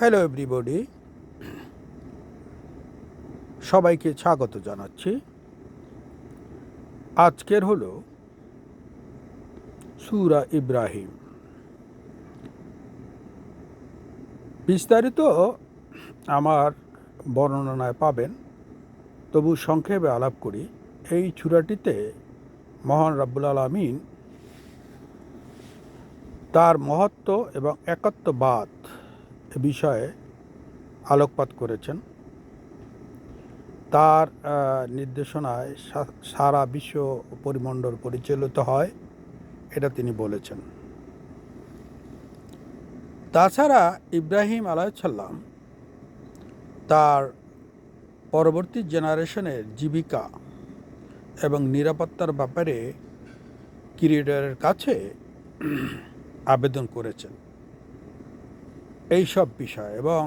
Hello everybody সবাইকে স্বাগত জানাচ্ছি। আজকের হল সুরা ইব্রাহিম। বিস্তারিত আমার বর্ণনায় পাবেন, তবু সংক্ষেপে আলাপ করি। এই চূড়াটিতে মহান রাব্বুল আলমিন তার মহত্ব এবং একাত্মবাদ এ বিষয়ে আলোকপাত করেছেন। তার নির্দেশনায় সারা বিশ্ব পরিমণ্ডল পরিচালিত হয়, এটা তিনি বলেছেন। তাছাড়া ইব্রাহিম আলাইসাল্লাম তার পরবর্তী জেনারেশনের জীবিকা এবং নিরাপত্তার ব্যাপারে ক্রিয়েটরের কাছে আবেদন করেছেন। এই সব বিষয় এবং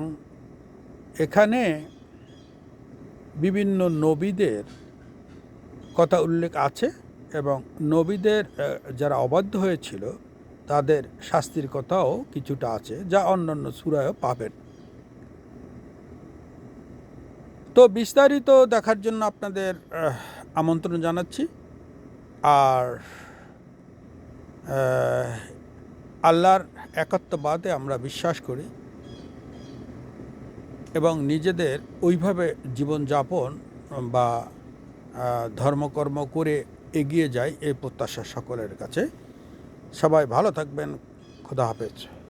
এখানে বিভিন্ন নবীদের কথা উল্লেখ আছে এবং নবীদের যারা অবাধ্য হয়েছিল, তাদের শাস্তির কথাও কিছুটা আছে যা অন্যান্য সুরায়ও পাবেন। তো বিস্তারিত দেখার জন্য আপনাদের আমন্ত্রণ জানাচ্ছি। আর আল্লাহর একাত্মবাদে আমরা বিশ্বাস করি এবং নিজেদের ওইভাবে জীবনযাপন বা ধর্মকর্ম করে এগিয়ে যায় এই প্রত্যাশা সকলের কাছে। সবাই ভালো থাকবেন। খোদা হাফেজ।